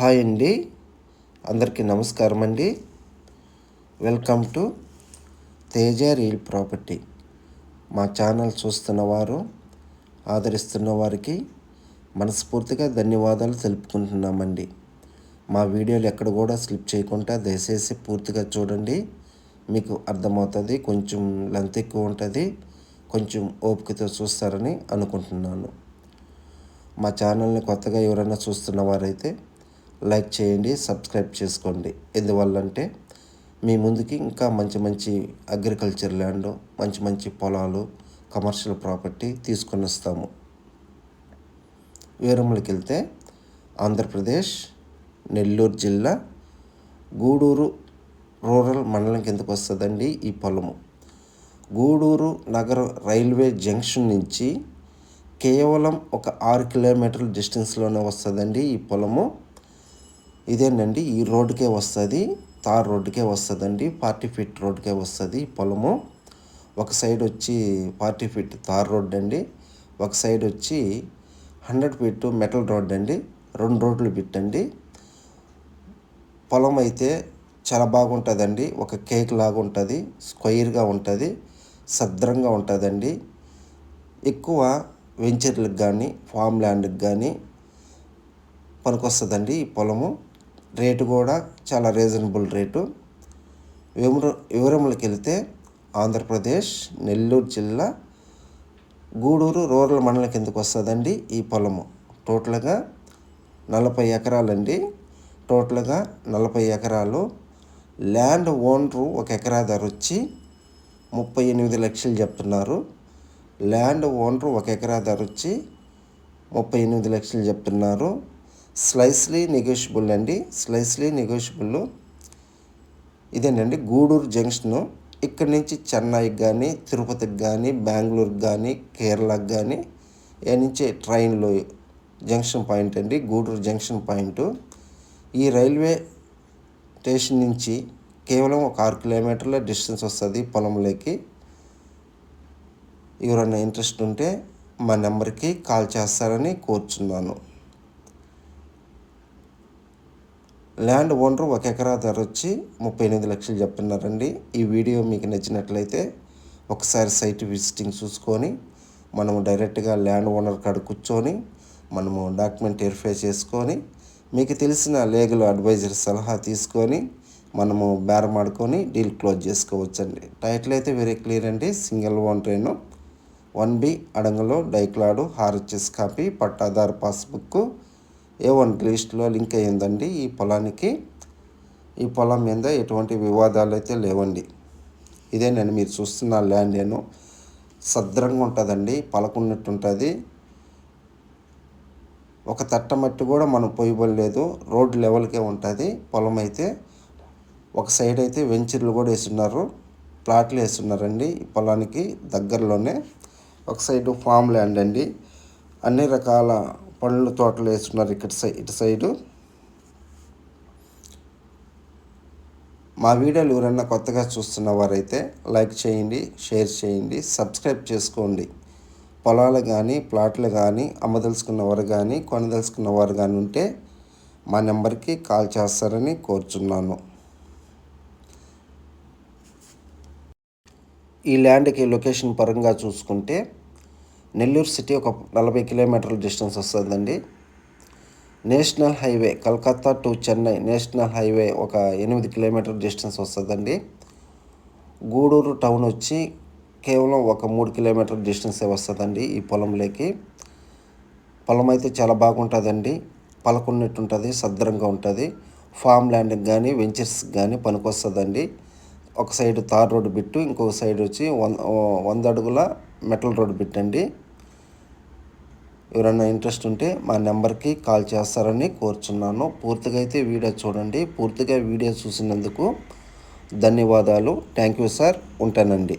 Hi అండి. అందరికీ నమస్కారం అండి. Welcome to Teja real property. మా ఛానల్ చూస్తున్న వారు ఆదరిస్తున్న వారికి మనస్ఫూర్తిగా ధన్యవాదాలు తెలుపుకుంటున్నామండి. మా వీడియోలు ఎక్కడ కూడా స్లిప్ చేయకుండా దయచేసి పూర్తిగా చూడండి. మీకు అర్థమవుతుంది కొంచెం లెంత్ ఎక్కువ ఉంటుంది కొంచెం ఓపికతో చూస్తారని అనుకుంటున్నాను. మా ఛానల్ని కొత్తగా ఎవరైనా చూస్తున్న వారైతే లైక్ చేయండి సబ్స్క్రైబ్ చేసుకోండి. ఎందువల్లంటే మీ ముందుకి ఇంకా మంచి మంచి అగ్రికల్చర్ ల్యాండ్ మంచి మంచి పొలాలు కమర్షియల్ ప్రాపర్టీ తీసుకొని వస్తాము. వివరములకు వెళ్తే ఆంధ్రప్రదేశ్ నెల్లూరు జిల్లా గూడూరు రూరల్ మండలం కిందకు వస్తుందండి ఈ పొలము. గూడూరు నగర రైల్వే జంక్షన్ నుంచి కేవలం ఒక ఆరు కిలోమీటర్ల డిస్టెన్స్లోనే వస్తుందండి ఈ పొలము. ఇదేనండి ఈ రోడ్డుకే వస్తుంది తార్ రోడ్డుకే వస్తుందండి ఫార్టీ ఫీట్ రోడ్డుకే వస్తుంది పొలము. ఒక సైడ్ వచ్చి ఫార్టీ ఫీట్ తార్ రోడ్ అండి ఒక సైడ్ వచ్చి హండ్రెడ్ ఫీట్ మెటల్ రోడ్ అండి రెండు రోడ్లు పెట్టండి పొలం అయితే చాలా బాగుంటుందండి ఒక కేక్ లాగా ఉంటుంది స్క్వైర్గా ఉంటుంది సద్రంగా ఉంటుందండి. ఎక్కువ వెంచర్లకు కానీ ఫామ్ ల్యాండ్కి కానీ పనికొస్తుందండి ఈ పొలము. రేటు కూడా చాలా రీజనబుల్ రేటు. వివర వివరములకు వెళితే ఆంధ్రప్రదేశ్ నెల్లూరు జిల్లా గూడూరు రూరల్ మండలం కిందకు వస్తుందండి ఈ పొలము. టోటల్గా నలభై ఎకరాలండి. టోటల్గా నలభై ఎకరాలు. ల్యాండ్ ఓనరు ఒక ఎకరా ధర వచ్చి ముప్పై ఎనిమిది లక్షలు చెప్తున్నారు. ల్యాండ్ ఓనరు ఒక ఎకరా ధర వచ్చి ముప్పై ఎనిమిది లక్షలు చెప్తున్నారు. స్లైస్లీ నెగోషియబుల్ అండి. Slightly negotiable. ఇదేనండి గూడూరు జంక్షను ఇక్కడి నుంచి చెన్నైకి కానీ తిరుపతికి కానీ బెంగళూరుకి కానీ కేరళకి కానీ ఏ నుంచి ట్రైన్లో జంక్షన్ పాయింట్ అండి. Gudur junction point. ఈ రైల్వే స్టేషన్ నుంచి కేవలం ఒక ఆరు కిలోమీటర్ల డిస్టెన్స్ వస్తుంది పొలంలోకి. ఎవరైనా ఇంట్రెస్ట్ ఉంటే మా నెంబర్కి కాల్ చేస్తారని కోరుచున్నాను. ల్యాండ్ ఓనర్ ఒక ఎకరా ధర వచ్చి ముప్పై ఎనిమిది లక్షలు చెప్తున్నారండి ఈ వీడియో మీకు నచ్చినట్లయితే ఒకసారి సైట్ విజిటింగ్ చూసుకొని మనము డైరెక్ట్గా ల్యాండ్ ఓనర్ కాడ కూర్చొని మనము డాక్యుమెంట్ వెరిఫై చేసుకొని మీకు తెలిసిన లీగల్ అడ్వైజర్ సలహా తీసుకొని మనము బేరమాడుకొని డీల్ క్లోజ్ చేసుకోవచ్చండి. టైటిల్ అయితే వెరీ క్లియర్ అండి. సింగిల్ ఓన్ ట్రైన్ వన్ బి అడంగలో డైక్లాడు హార్చెస్ కాపీ పట్టాదారు పాస్బుక్ ఏ వన్ లిస్ట్లో లింక్ అయ్యిందండి ఈ పొలానికి. ఈ పొలం మీద ఎటువంటి వివాదాలు అయితే లేవండి. ఇదే నేను మీరు చూస్తున్న ల్యాండ్ నేను. సద్రంగా ఉంటుందండి పలకున్నట్టు ఉంటుంది ఒక తట్ట మట్టి కూడా మనం పోయిబడలేదు రోడ్ లెవెల్కే ఉంటుంది పొలం అయితే. ఒక సైడ్ అయితే వెంచర్లు కూడా వేస్తున్నారు ప్లాట్లు వేస్తున్నారండి ఈ పొలానికి దగ్గరలోనే. ఒక సైడ్ ఫామ్ ల్యాండ్ అండి. అన్ని రకాల పండ్ల తోటలు వేస్తున్నారు ఇక్కడ సై ఇటు సైడు. మా వీడియోలు ఎవరైనా కొత్తగా చూస్తున్న వారైతే లైక్ చేయండి షేర్ చేయండి సబ్స్క్రైబ్ చేసుకోండి. పొలాలు కానీ ప్లాట్లు కానీ అమ్మదలుచుకున్నవారు కానీ కొనదలుచుకున్నవారు కానీ ఉంటే మా నెంబర్కి కాల్ చేస్తారని కోరుచున్నాను. ఈ ల్యాండ్కి లొకేషన్ పరంగా చూసుకుంటే నెల్లూరు సిటీ ఒక నలభై కిలోమీటర్ల డిస్టెన్స్ వస్తుందండి. National highway Calcutta to Chennai national highway ఒక ఎనిమిది కిలోమీటర్ డిస్టెన్స్ వస్తుందండి. గూడూరు టౌన్ వచ్చి కేవలం ఒక మూడు కిలోమీటర్ డిస్టెన్సే వస్తుందండి ఈ పొలంలోకి. పొలం అయితే చాలా బాగుంటుందండి. పలకున్నట్టు ఉంటుంది సద్రంగా ఉంటుంది. ఫామ్ ల్యాండ్కి కానీ వెంచర్స్కి కానీ పనికొస్తుందండి. ఒక సైడ్ తార్ రోడ్డు బిట్టు ఇంకొక సైడ్ వచ్చి వంద వంద అడుగుల మెటల్ రోడ్డు బిట్ అండి ఎవరైనా ఇంట్రెస్ట్ ఉంటే మా నెంబర్కి కాల్ చేస్తారని కోరుచున్నాను. పూర్తిగా అయితే వీడియో చూడండి. పూర్తిగా వీడియో చూసినందుకు ధన్యవాదాలు. Thank you sir. ఉంటానండి.